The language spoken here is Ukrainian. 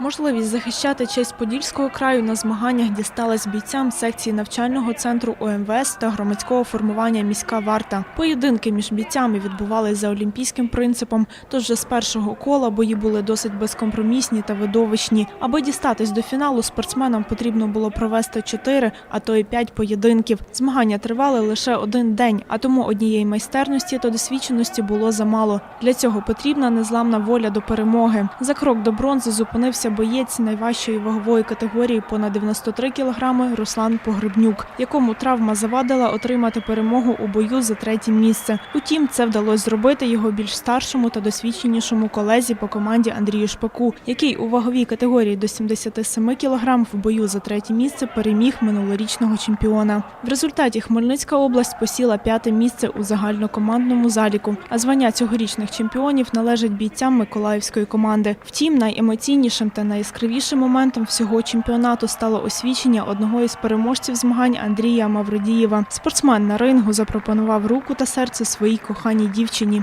Можливість захищати честь Подільського краю на змаганнях дісталась бійцям секції навчального центру ОМВС та громадського формування Міська варта. Поєдинки між бійцями відбувались за олімпійським принципом. Тож вже з першого кола бої були досить безкомпромісні та видовищні. Аби дістатись до фіналу, спортсменам потрібно було провести чотири, а то й п'ять поєдинків. Змагання тривали лише один день, а тому однієї майстерності та досвідченості було замало. Для цього потрібна незламна воля до перемоги. За крок до бронзи зупинився боєць найважчої вагової категорії понад 93 кілограми Руслан Погребнюк, якому травма завадила отримати перемогу у бою за третє місце. Утім, це вдалося зробити його більш старшому та досвідченішому колезі по команді Андрію Шпаку, який у ваговій категорії до 77 кілограм в бою за третє місце переміг минулорічного чемпіона. В результаті Хмельницька область посіла п'яте місце у загальнокомандному заліку. А звання цьогорічних чемпіонів належить бійцям Миколаївської команди. Втім, найемоційнішим та найяскравішим моментом всього чемпіонату стало освічення одного із переможців змагань Андрія Мавродієва. Спортсмен на рингу запропонував руку та серце своїй коханій дівчині.